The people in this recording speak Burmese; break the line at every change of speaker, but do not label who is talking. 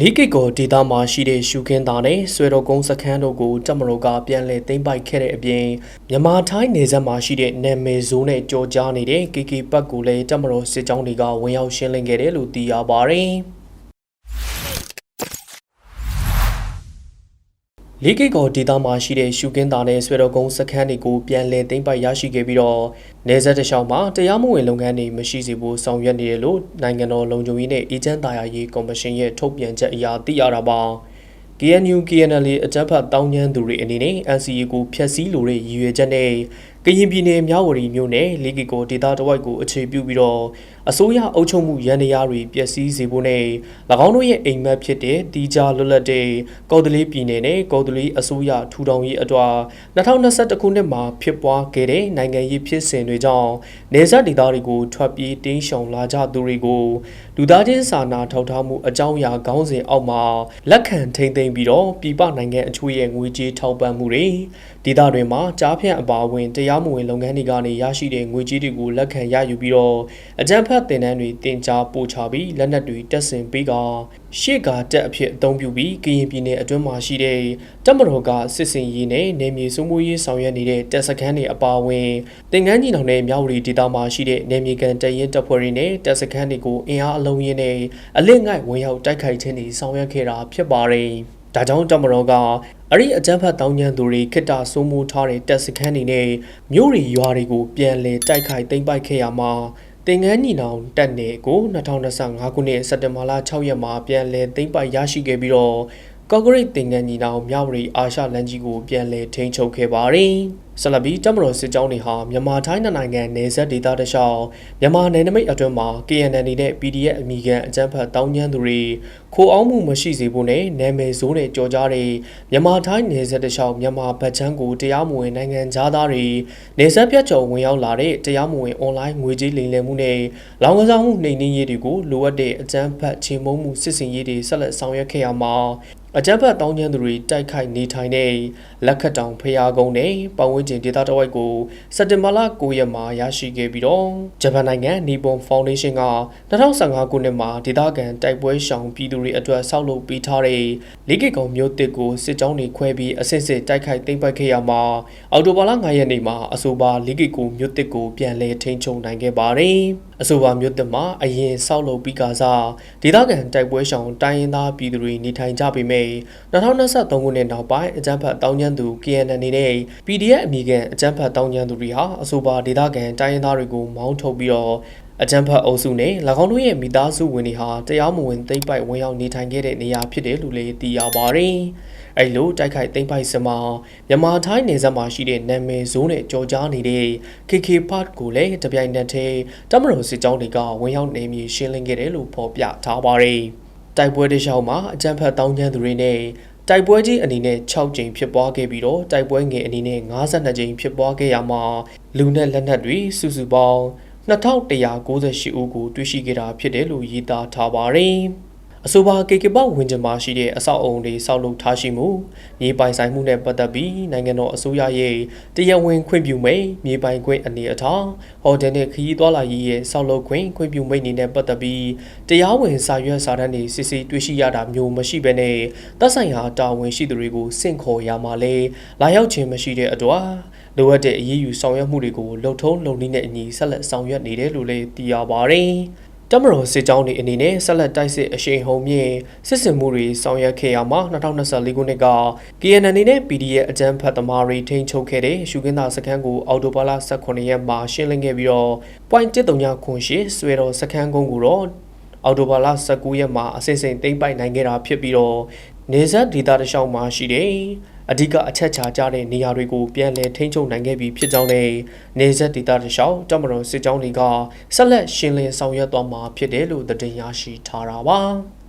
လေးကိတ်ကောဒေသမှာရှိတဲ့ရှုခင်းသားနဲ့ဆွေတော်ကုန်းစခန်းတို့ကိုတပ်မတော်ကပြန်လည်သိမ်းပိုက်ခဲ့တဲ့အပြင်မြန်မာထိုင်းနယ်စပ်မှာရှိတဲ့နာမည်ဇိုးနဲ့ကြော်ကြားနေတဲ့ KK ပတ်ကိုလည်းတပ်မတော်စစ်ကြောင်းတွေကဝင်ရောက်ရှင်းလင်းခဲ့တယ်လို့သိရပါတယ်။ လေးကိတ်ကောဒေသမှာရှိတဲ့ရှုကင်းသားနဲ့ဆွေတော်ကုန်းစခန်းတွေကိုပြန်လည်သိမ်းပိုက်ရရှိခဲ့ပြီးတော့နေဆက်တလျှောက်မှာတရားမဝင်လုပ်ငန်းတွေမရှိစေဖို့ဆောင်ရွက်နေတယ်လို့နိုင်ငံတော်လုံခြုံရေးနဲ့အေဂျင့်သားရေးကော်မရှင်ရဲ့ထုတ်ပြန်ချက်အရသိရတာပါ။ KNU KNL အကြမ်းဖက်တောင်းကျမ်းသူတွေအနေနဲ့ NCA ကိုဖျက်ဆီးလိုတဲ့ရည်ရွယ်ချက်နဲ့ ကရင်ပြည်နယ်မြဝတီမြို့နယ်လေးကီကိုဒေသတဝိုက်ကိုအခြေပြုပြီးတော့အစိုးရအုပ်ချုပ်မှုရန်တရားတွေပျက်စီးစေဖို့နဲ့၎င်းတို့ရဲ့အိမ်မက်ဖြစ်တဲ့တီဂျာလွတ်လပ်တဲ့ကော်တလေးပြည်နယ်နဲ့ကော်တလေးအစိုးရထူထောင်ရေးအတွာ2021ခုနှစ်မှာဖြစ်ပွားခဲ့တဲ့နိုင်ငံရေးဖြစ်စဉ်တွေကြောင့်နေဆက်ဒေသတွေကိုထွက်ပြေးတင်းရှောင်လာကြသူတွေကိုလူသားချင်းစာနာထောက်ထားမှုအကြောင်းအရာခေါင်းစဉ်အောက်မှာလက်ခံထိမ့်သိမ်းပြီးတော့ပြည်ပနိုင်ငံအချို့ရဲ့ငွေကြေးထောက်ပံ့မှုတွေဒေသတွေမှာကြားဖြန့်အပါအဝင်တရားမဝင်လုပ်ငန်းတွေကနေရရှိတဲ့ငွေကြေးတွေကိုလက်ခံရယူပြီးတော့အကြမ်းဖက်တင်နန်းတွေတင် जा ပို့ချပြီးလက်နက်တွေတက်ဆင်ပေးကရှေ့ကတက်အဖြစ်အသုံးပြုပြီးကရင်ပြည်နယ်အတွင်းမှာရှိတဲ့တပ်မတော်ကစစ်စင်ရေးနဲ့နေမြေစုမှုရေးဆောင်ရွက်နေတဲ့တပ်စခန်းတွေအပါအဝင်တင်ကန်းကြီးနောင်နဲ့မြောက်ဝတီဒေသမှာရှိတဲ့နေမြေကန်တရင်တပ်ဖွဲ့တွေနဲ့တပ်စခန်းတွေကိုအင်အားအလုံးရင်းနဲ့အလစ်ငိုက်ဝင်ရောက်တိုက်ခိုက်ခြင်းတွေဆောင်ရွက်ခဲ့တာဖြစ်ပါတယ်။ ဒါကြောင့်တမတော်ကအဲ့ဒီအကြမ်းဖက်တောင်းကျမ်းသူတွေခိတ္တစိုးမိုးထားတဲ့တပ်စခန်းတွေနဲ့မြို့ရီရွာတွေကိုပြန်လည်တိုက်ခိုက်သိမ်းပိုက်ခဲ့ရမှာတင်ငန်းညီနောင်တက်နယ်ကို2025ခုနှစ်စက်တင်ဘာလ6ရက်မှာပြန်လည်သိမ်းပိုက်ရရှိခဲ့ပြီးတော့ ကော့ဂရိတ်တင်ငန်းညီနောင်မြဝတီအာရှလမ်းကြီးကိုပြန်လည်ထိန်းချုပ်ခဲ့ပါတယ်။ဆလဘီတမတော်စစ်ကြောင်းတွေဟာမြန်မာထိုင်းနိုင်ငံနယ်စပ်ဒေသတခြားမြန်မာနယ်နိမိတ်အတွင်းမှာ KNN နဲ့ PDF အမိခံအကြမ်းဖက်တောင်းကျမ်းသူတွေခိုးအောင်မှုမရှိစေဖို့နဲ့နာမည်ဆိုးနဲ့ကြော်ကြားတဲ့မြန်မာထိုင်းနယ်စပ်တခြားမြန်မာဗတ်ချမ်းကိုတရားမဝင်နိုင်ငံသားတွေနယ်စပ်ပြတ်ကျော်ဝင်ရောက်လာတဲ့တရားမဝင်အွန်လိုင်းငွေကြေးလိမ်လည်မှုနဲ့လောင်ကစားမှုနှိမ်နင်းရေးတွေကိုလိုအပ်တဲ့အကြမ်းဖက်ချိန်မုံမှုစစ်စင်ရေးတွေဆက်လက်ဆောင်ရွက်ခဲ့ရမှာ အကြမ်းဖက်တောင်းကျမ်းသူတွေတိုက်ခိုက်နေထိုင်တဲ့လက်ခတ်တောင်ဖျားကုန်းနဲ့ပတ်ဝန်းကျင်ဒေသတဝိုက်ကိုစက်တင်ဘာလ9ရက်မှာရရှိခဲ့ပြီးတော့ဂျပန်နိုင်ငံနီပွန်ဖောင်ဒေးရှင်းက2015ခုနှစ်မှာဒေသခံတိုက်ပွဲရှောင်ပြည်သူတွေအတွက်ဆောက်လုပ်ပေးထားတဲ့လေးကီကောင်မြို့တစ်ကိုစစ်ကြောင်းတွေခွဲပြီးအစစ်စစ်တိုက်ခိုက်သိမ်းပိုက်ခဲ့ရမှာအော်တိုဘာလ9ရက်နေ့မှာအဆိုပါလေးကီကိုမြို့တစ်ကိုပြန်လည်ထိန်းချုပ်နိုင်ခဲ့ပါတယ်အဆိုပါမြို့တစ်မှာအရင်ဆောက်လုပ်ပြီးကစားဒေသခံတိုက်ပွဲရှောင်တိုင်းရင်းသားပြည်သူတွေနေထိုင်ကြပေမဲ့2023ခုနှစ်နောက်ပိုင်းအကြမ်းဖက်တောင်းကျမ်းသူ KNN နဲ့ PDF အမည်ခံအကြမ်းဖက်တောင်းကျမ်းသူတွေဟာအဆိုပါဒေသခံတိုင်းရင်းသားတွေကိုမောင်းထုတ်ပြီးတော့အကြံဖတ်အုပ်စုနဲ့၎င်းတို့ရဲ့မိသားစုဝင်တွေဟာတရားမဝင်သိမ့်ပိုက်ဝင်ရောက်နေထိုင်ခဲ့တဲ့နေရာဖြစ်တယ်လို့လည်းသိရပါတယ်။ အဲလိုတိုက်ခိုက်သိမ့်ပိုက်စမှာမြန်မာထိုင်းနယ်စပ်မှာရှိတဲ့နာမည်ဇိုးနဲ့ကြော်ကြားနေတဲ့ KK Park ကိုလည်းတပြိုင်နက်တည်းတမတော်စစ်ကြောင်းတွေကဝင်ရောက်နေမြေရှင်းလင်းခဲ့တယ်လို့ဖော်ပြထားပါတယ်။တိုက်ပွဲတခြားမှာအကြံဖတ်တောင်းကျမ်းသူတွေနဲ့တိုက်ပွဲကြီးအနေနဲ့6ကြိမ်ဖြစ်ပွားခဲ့ပြီးတော့တိုက်ပွဲငယ်အနေနဲ့52ကြိမ်ဖြစ်ပွားခဲ့ရမှာလူနဲ့လက်နက်တွေစုစုပေါင်း2198ဦးကိုတွေ့ရှိခဲ့တာဖြစ်တယ်လို့ရေးသားထားပါတယ်။ အဆိုပါကေကေပေါဝင်ကျင်မှာရှိတဲ့အဆောက်အုံတွေဆောက်လုပ်ထားရှိမှုမြေပိုင်ဆိုင်မှုနဲ့ပတ်သက်ပြီးနိုင်ငံတော်အစိုးရရဲ့တရားဝင်ခွင့်ပြုမိန့်မြေပိုင်ခွင့်အနေအထားဟော်တယ်နဲ့ခရီးသွားလာရေးရဲ့ဆောက်လုပ်ခွင့်ခွင့်ပြုမိန့်နေနဲ့ပတ်သက်ပြီးတရားဝင်စာရွက်စာတမ်းတွေစစ်ဆေးတွေ့ရှိရတာမျိုးမရှိဘဲနဲ့သက်ဆိုင်ရာတာဝန်ရှိသူတွေကိုစင့်ခေါ်ရမှာလဲလာရောက်ခြင်းမရှိတဲ့အတွက်လိုအပ်တဲ့အရေးယူဆောင်ရွက်မှုတွေကိုလှုပ်ထုံးလုံနည်းနဲ့အညီဆက်လက်ဆောင်ရွက်နေတယ်လို့လည်းသိရပါတယ်။ တမတော်စစ်ကြောင်းတွေအနေနဲ့ဆက်လက်တိုက်စစ်အရှိန်ဟုန်မြင့်စစ်စင်မှုတွေဆောင်ရွက်ခဲ့ရမှာ2024ခုနှစ်က KNN နဲ့ PDF အကြမ်းဖက်သမားတွေထိန်းချုပ်ခဲ့တဲ့ရှုခင်းသာစခန်းကိုအော်တိုဘာလ18ရက်မှာရှင်းလင်းခဲ့ပြီးတော့ .139 ခွန်ရှိဆွေတော်စခန်းကုန်းကိုတော့အော်တိုဘာလ19ရက်မှာအစိမ့်စိမ့်သိမ်းပိုက်နိုင်ခဲ့တာဖြစ်ပြီးတော့နေဆက်ဒေတာတလျှောက်မှာရှိတဲ့ အဓိကအချက်ချာကြတဲ့နေရာတွေကိုပြန်လည်ထိန်းချုပ်နိုင်ခဲ့ပြီဖြစ်ကြောင်းနဲ့နေဆက်ဒေတာတလျှောက်တမတော်စစ်ကြောင်းတွေကဆက်လက်ရှင်းလင်းဆောင်ရွက်သွားမှာဖြစ်တယ်လို့သတင်းရရှိထားတာပါ။